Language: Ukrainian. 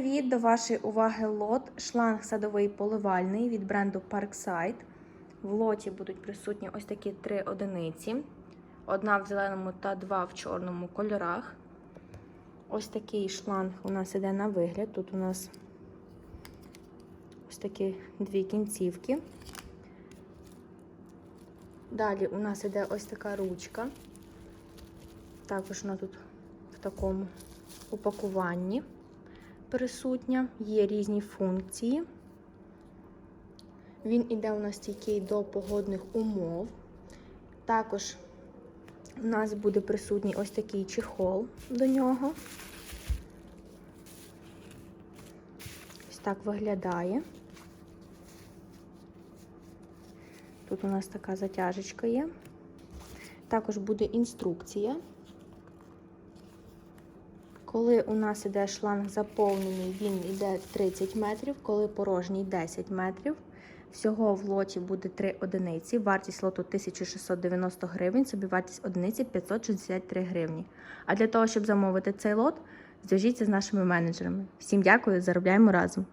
привіт! До вашої уваги лот шланг садовий поливальний від бренду Parkside. В лоті будуть присутні ось такі три одиниці: одна в зеленому та два в чорному кольорах. Ось такий шланг у нас іде на вигляд. Тут у нас ось такі дві кінцівки. Далі у нас іде ось така ручка. Також вона тут в такому упакуванні присутня, є різні функції. Він іде у нас стійкий до погодних умов. Також у нас буде присутній ось такий чехол до нього. Ось так виглядає. Тут у нас така затяжечка є. Також буде інструкція. Коли у нас іде шланг заповнений, він йде 30 метрів, коли порожній 10 метрів. Всього в лоті буде 3 одиниці. Вартість лоту 1690 гривень, собівартість одиниці 563 гривні. А для того, щоб замовити цей лот, зв'яжіться з нашими менеджерами. Всім дякую, заробляємо разом!